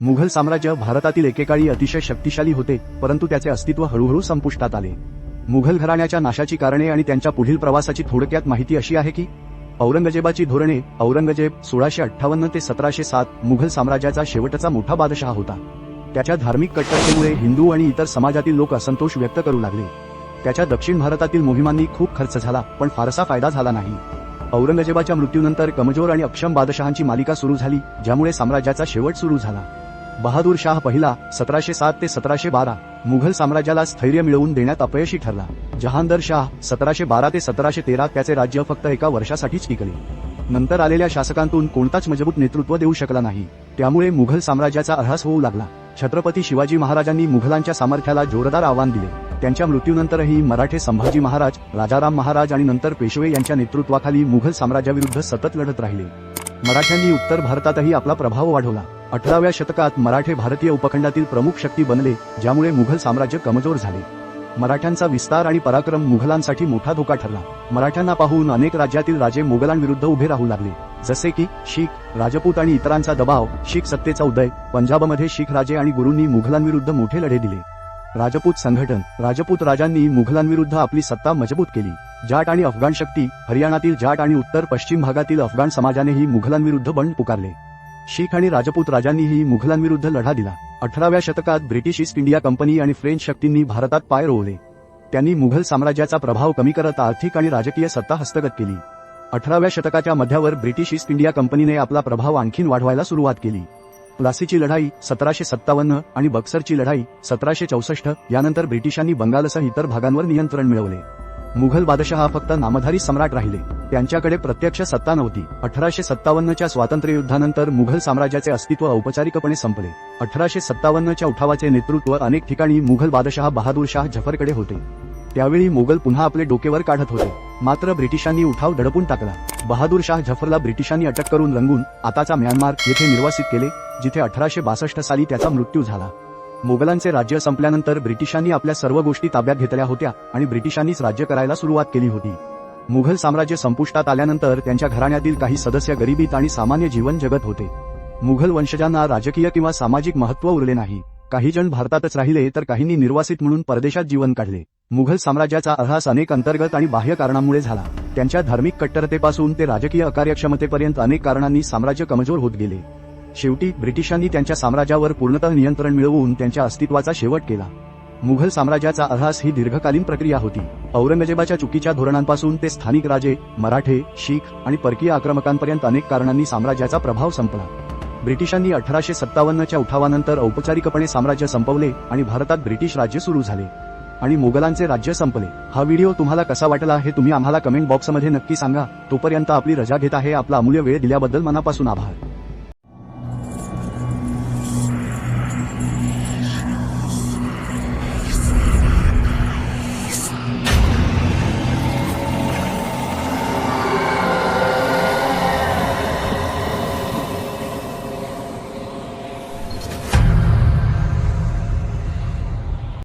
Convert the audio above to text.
मुघल साम्राज्य भारतातील एकेकाळी अतिशय शक्तिशाली होते परंतु त्याचे अस्तित्व हळूहळू संपुष्टात आले. मुघल घराण्याच्या नाशाची कारणे आणि त्यांच्या पुढील प्रवासाची थोडक्यात माहिती अशी आहे की औरंगजेबाची धोरणे औरंगजेब सोळाशे अठ्ठावन्न ते सतराशे सात मुघल साम्राज्याचा शेवटचा मोठा बादशहा होता. त्याच्या धार्मिक कट्टरतेमुळे हिंदू आणि इतर समाजातील लोक असंतोष व्यक्त करू लागले. त्याच्या दक्षिण भारतातील मोहिमांनी खूप खर्च झाला पण फारसा फायदा झाला नाही. औरंगजेबाच्या मृत्यूनंतर कमजोर आणि अक्षम बादशहांची मालिका सुरू झाली ज्यामुळे साम्राज्याचा शेवट सुरू झाला. बहादूर शाह पहिला सतराशे सात ते सतराशे बारा मुघल साम्राज्याला स्थैर्य मिळवून देण्यात अपयशी ठरला. जहांदर शाह सतराशे बारा ते सतराशे तेरा त्याचे राज्य फक्त एका वर्षासाठीच टिकले. नंतर आलेल्या शासकांतून कोणताच मजबूत नेतृत्व देऊ शकला नाही. त्यामुळे मुघल साम्राज्याचा अऱ्हास होऊ लागला. छत्रपती शिवाजी महाराजांनी मुघलांच्या सामर्थ्याला जोरदार आव्हान दिले. त्यांच्या मृत्यूनंतरही मराठे संभाजी महाराज राजाराम महाराज आणि नंतर पेशवे यांच्या नेतृत्वाखाली मुघल साम्राज्याविरुद्ध सतत लढत राहिले. मराठ्यांनी उत्तर भारतातही आपला प्रभाव वाढवला. अठराव्या शतकात मराठे भारतीय उपखंडातील प्रमुख शक्ती बनले ज्यामुळे मुघल साम्राज्य कमजोर झाले. मराठ्यांचा विस्तार आणि पराक्रम मुघलांसाठी मोठा धोका ठरला. मराठ्यांना पाहून अनेक राज्यातील राजे मुघलांविरुद्ध उभे राहू लागले. जसे की शीख राजपूत आणि इतरांचा दबाव शीख सत्तेचा उदय पंजाबमध्ये शीख राजे आणि गुरूंनी मुघलांविरुद्ध मोठे लढे दिले. राजपूत संघटन राजपूत राजांनी मुघलांविरुद्ध आपली सत्ता मजबूत केली. जाट आणि अफगाण शक्ती हरियाणातील जाट आणि उत्तर पश्चिम भागातील अफगाण समाजानेही मुघलांविरुद्ध बंड पुकारले. शीख आणि राजपूत राजांनीही मुघलांविरुद्ध लढा दिला. अठराव्या शतकात ब्रिटिश ईस्ट इंडिया कंपनी आणि फ्रेंच शक्तींनी भारतात पाय रोवले. त्यांनी मुघल साम्राज्याचा प्रभाव कमी करत आर्थिक आणि राजकीय सत्ता हस्तगत केली. अठराव्या शतकाच्या मध्यावर ब्रिटिश ईस्ट इंडिया कंपनीने आपला प्रभाव आणखीन वाढवायला सुरुवात केली. प्लासीची लढाई सतराशे सत्तावन्न आणि बक्सरची लढाई सतराशे चौसष्ट यानंतर ब्रिटिशांनी बंगालसह इतर भागांवर नियंत्रण मिळवले. मुघल बादशहा फक्त नामधारी सम्राट राहिले. त्यांच्याकडे प्रत्यक्ष सत्ता नव्हती. अठराशे सत्तावन्नच्या स्वातंत्र्ययुद्धानंतर मुघल साम्राज्याचे अस्तित्व औपचारिकपणे संपले. अठराशे सत्तावन्नच्या उठावाचे नेतृत्व अनेक ठिकाणी मुघल बादशहा बहादूर शाह जफरकडे होते. त्यावेळी मोगल पुन्हा आपले डोकेवर काढत होते. मात्र ब्रिटिशांनी उठाव दडपून टाकला. बहादूर शाह जफरला ब्रिटिशांनी अटक करून रंगून आताचा म्यानमार येथे निर्वासित केले जिथे अठराशे बासष्ट साली त्याचा मृत्यू झाला. मोगलांचे राज्य संपल्यानंतर ब्रिटिशांनी आपल्या सर्व गोष्टी ताब्यात घेतल्या होत्या आणि ब्रिटिशांनीच राज्य करायला सुरुवात केली होती. मुघल साम्राज्य संपुष्टात आल्यानंतर त्यांच्या घराण्यातील काही सदस्य गरिबीत आणि सामान्य जीवन जगत होते. मुघल वंशजांना राजकीय किंवा सामाजिक महत्त्व उरले नाही. काही जण भारतातच राहिले तर काहींनी निर्वासित म्हणून परदेशात जीवन काढले. मुघल साम्राज्याचा अऱ्हास अनेक अंतर्गत आणि बाह्य कारणांमुळे झाला. त्यांच्या धार्मिक कट्टरतेपासून ते राजकीय अकार्यक्षमतेपर्यंत अनेक कारणांनी साम्राज्य कमजोर होत गेले. शेवटी ब्रिटिशांनी त्यांच्या साम्राज्यावर पूर्णतः नियंत्रण मिळवून त्यांच्या अस्तित्वाचा शेवट केला. मुघल साम्राज्याचा अहास ही दीर्घकालीन प्रक्रिया होती. औरंगजेबाच्या चुकीच्या धोरणांपासून ते स्थानिक राजे मराठे शीख आणि परकीय आक्रमकांपर्यंत अनेक कारणांनी साम्राज्याचा प्रभाव संपला. ब्रिटिशांनी अठराशे सत्तावन्नच्या उठावानंतर औपचारिकपणे साम्राज्य संपवले आणि भारतात ब्रिटिश राज्य सुरू झाले. आणि मोगलांचे राज्य संपले. हा व्हिडिओ तुम्हाला कसा वाटला हे तुम्ही आम्हाला कमेंट बॉक्समध्ये नक्की सांगा. तोपर्यंत आपली रजा घेत आहे आपला अमूल्य वेळ दिल्याबद्दल मनापासून आभार.